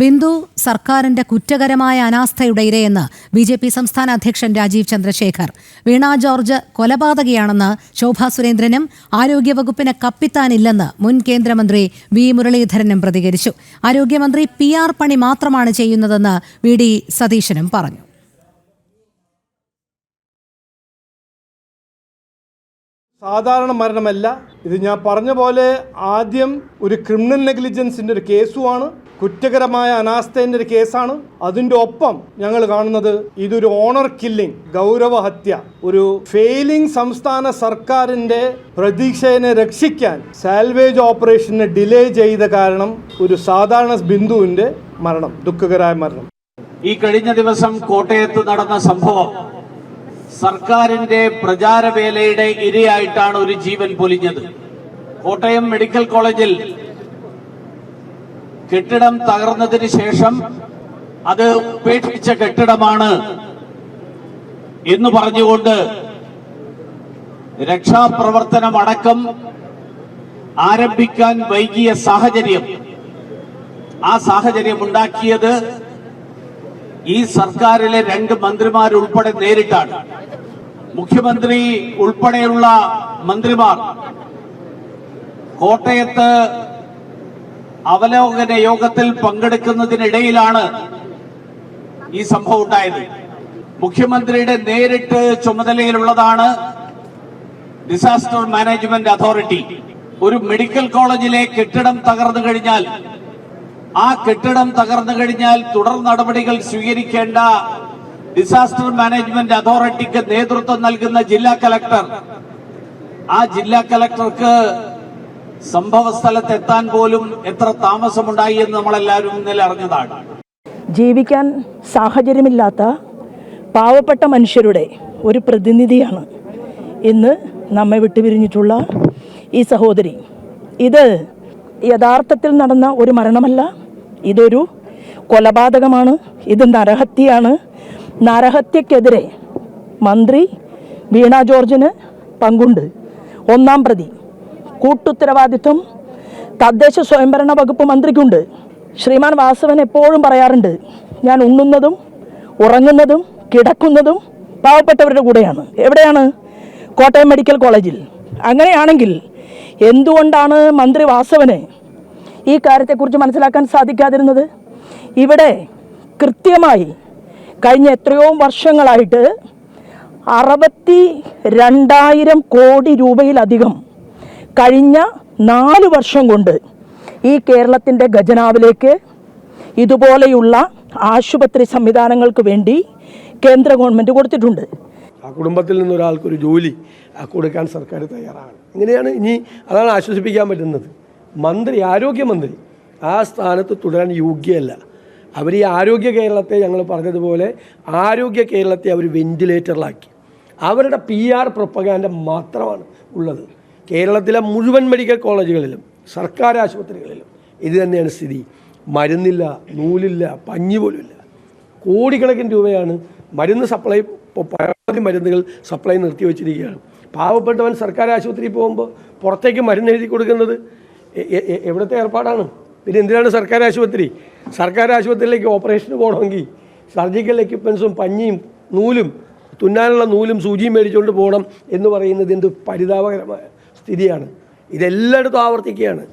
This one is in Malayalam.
ബിന്ദു സർക്കാരിന്റെ കുറ്റകരമായ അനാസ്ഥയുടെ ഇരയെന്ന് ബി ജെ പി സംസ്ഥാന അധ്യക്ഷൻ രാജീവ് ചന്ദ്രശേഖർ. വീണ ജോർജ് കൊലപാതകയാണെന്ന് ശോഭാ സുരേന്ദ്രനും ആരോഗ്യവകുപ്പിന് കപ്പിത്താനില്ലെന്ന് മുൻ കേന്ദ്രമന്ത്രി വി മുരളീധരനും പ്രതികരിച്ചു. ആരോഗ്യമന്ത്രി പി ആർ പണി മാത്രമാണ് ചെയ്യുന്നതെന്ന് വി ഡി സതീശനും പറഞ്ഞു. സാധാരണ മരണമല്ല. ഇത് ഞാൻ പറഞ്ഞ പോലെ ആദ്യം ഒരു ക്രിമിനൽ നെഗ്ലിജൻസിന്റെ ഒരു കേസുമാണ്. കുറ്റകരമായ അനാസ്ഥേന്റെ ഒരു കേസാണ്. അതിന്റെ ഒപ്പം ഞങ്ങൾ കാണുന്നത് ഇതൊരു ഓണർ കില്ലിംഗ് ഗൗരവഹത്യ ഒരു ഫെയിലിംഗ് സംസ്ഥാന സർക്കാരിന്റെ പ്രതീക്ഷയെ രക്ഷിക്കാൻ സാൽവേജ് ഓപ്പറേഷനെ ഡിലേ ചെയ്ത കാരണം ഒരു സാധാരണ ബിന്ദുവിന്റെ മരണം ദുഃഖകരമായ മരണം. ഈ കഴിഞ്ഞ ദിവസം കോട്ടയത്ത് നടന്ന സംഭവം സർക്കാരിന്റെ പ്രചാരവേലയുടെ ഇരയായിട്ടാണ് ഒരു ജീവൻ പൊലിഞ്ഞത്. കോട്ടയം മെഡിക്കൽ കോളേജിൽ കെട്ടിടം തകർന്നതിന് ശേഷം അത് ഉപേക്ഷിച്ച കെട്ടിടമാണ് എന്ന് പറഞ്ഞുകൊണ്ട് രക്ഷാപ്രവർത്തനമടക്കം ആരംഭിക്കാൻ വൈകിയ സാഹചര്യം. ആ സാഹചര്യം ഉണ്ടാക്കിയത് ഈ സർക്കാരിലെ രണ്ട് മന്ത്രിമാരുൾപ്പെടെ നേരിട്ടാണ്. മുഖ്യമന്ത്രി ഉൾപ്പെടെയുള്ള മന്ത്രിമാർ കോട്ടയത്ത് അവലോകന യോഗത്തിൽ പങ്കെടുക്കുന്നതിനിടയിലാണ് ഈ സംഭവം ഉണ്ടായത്. മുഖ്യമന്ത്രിയുടെ നേരിട്ട് ചുമതലയിലുള്ളതാണ് ഡിസാസ്റ്റർ മാനേജ്മെന്റ് അതോറിറ്റി ഒരു മെഡിക്കൽ കോളേജിലെ കെട്ടിടം തകർന്നു കഴിഞ്ഞാൽ ആ കെട്ടിടം തകർന്നു കഴിഞ്ഞാൽ തുടർ നടപടികൾ സ്വീകരിക്കേണ്ട ഡിസാസ്റ്റർ മാനേജ്മെന്റ് അതോറിറ്റിക്ക് നേതൃത്വം നൽകുന്ന ജില്ലാ കലക്ടർ ആ ജില്ലാ കലക്ടർക്ക് സംഭവ സ്ഥലത്ത് എത്താൻ പോലും എത്ര താമസമുണ്ടായി എന്ന് നമ്മളെല്ലാവരും ഇന്നലെ അറിഞ്ഞതാണ്. ജീവിക്കാൻ സാഹചര്യമില്ലാത്ത പാവപ്പെട്ട മനുഷ്യരുടെ ഒരു പ്രതിനിധിയാണ് ഇന്ന് നമ്മെ വിട്ടുപിരിഞ്ഞിട്ടുള്ള ഈ സഹോദരി. ഇത് യഥാർത്ഥത്തിൽ നടന്ന ഒരു മരണമല്ല ഇതൊരു കൊലപാതകമാണ് ഇത് നരഹത്യയാണ്. നരഹത്യക്കെതിരെ മന്ത്രി വീണ ജോർജിന് പങ്കുണ്ട്. ഒന്നാം പ്രതി കൂട്ടുത്തരവാദിത്വം തദ്ദേശ സ്വയംഭരണ വകുപ്പ് മന്ത്രിക്കുണ്ട്. ശ്രീമാൻ വാസവൻ എപ്പോഴും പറയാറുണ്ട് ഞാൻ ഉണ്ണുന്നതും ഉറങ്ങുന്നതും കിടക്കുന്നതും പാവപ്പെട്ടവരുടെ കൂടെയാണ്. എവിടെയാണ്? കോട്ടയം മെഡിക്കൽ കോളേജിൽ. അങ്ങനെയാണെങ്കിൽ എന്തുകൊണ്ടാണ് മന്ത്രി വാസവന് ഈ കാര്യത്തെക്കുറിച്ച് മനസ്സിലാക്കാൻ സാധിക്കാതിരുന്നത്? ഇവിടെ കൃത്യമായി കഴിഞ്ഞ എത്രയോ വർഷങ്ങളായിട്ട് അറുപത്തി രണ്ടായിരം കോടി രൂപയിലധികം കഴിഞ്ഞ നാല് വർഷം കൊണ്ട് ഈ കേരളത്തിന്റെ ഖജനാവിലേക്ക് ഇതുപോലെയുള്ള ആശുപത്രി സംവിധാനങ്ങൾക്ക് വേണ്ടി കേന്ദ്ര ഗവൺമെന്റ് കൊടുത്തിട്ടുണ്ട്. ആ കുടുംബത്തിൽ നിന്നൊരാൾക്കൊരു ജോലി കൊടുക്കാൻ സർക്കാർ തയ്യാറാണ്. ഇങ്ങനെയാണ് ഇനി അതാണ് ആശ്വസിപ്പിക്കാൻ പറ്റുന്നത്. മന്ത്രി ആരോഗ്യമന്ത്രി ആ സ്ഥാനത്ത് തുടരാൻ യോഗ്യമല്ല അവർ ഈ ആരോഗ്യ കേരളത്തെ ഞങ്ങൾ പറഞ്ഞതുപോലെ ആരോഗ്യ കേരളത്തെ അവർ വെന്റിലേറ്ററിലാക്കി. അവരുടെ പി ആർ പ്രൊപ്പഗാൻഡ മാത്രമാണ് ഉള്ളത്. കേരളത്തിലെ മുഴുവൻ മെഡിക്കൽ കോളേജുകളിലും സർക്കാർ ആശുപത്രികളിലും ഇത് തന്നെയാണ് സ്ഥിതി. മരുന്നില്ല നൂലില്ല പഞ്ഞി പോലുമില്ല. കോടിക്കണക്കിന് രൂപയാണ് മരുന്ന് സപ്ലൈ പരമാവധി മരുന്നുകൾ സപ്ലൈ നിർത്തിവെച്ചിരിക്കുകയാണ് പാവപ്പെട്ടവൻ സർക്കാർ ആശുപത്രിയിൽ പോകുമ്പോൾ പുറത്തേക്ക് മരുന്ന് എഴുതി കൊടുക്കുന്നത് എവിടുത്തെ ഏർപ്പാടാണ്? പിന്നെ എന്തിനാണ് സർക്കാർ ആശുപത്രി? സർക്കാർ ആശുപത്രിയിലേക്ക് ഓപ്പറേഷന് പോകണമെങ്കിൽ സർജിക്കൽ എക്യുപ്മെൻസും പഞ്ഞിയും നൂലും തുന്നാനുള്ള നൂലും സൂചിയും മേടിച്ചുകൊണ്ട് പോകണം എന്ന് പറയുന്നത് എന്ത് പരിതാപകരമായ സ്ഥിതിയാണ്. ഇതെല്ലായിടത്തും ആവർത്തിക്കുകയാണ്.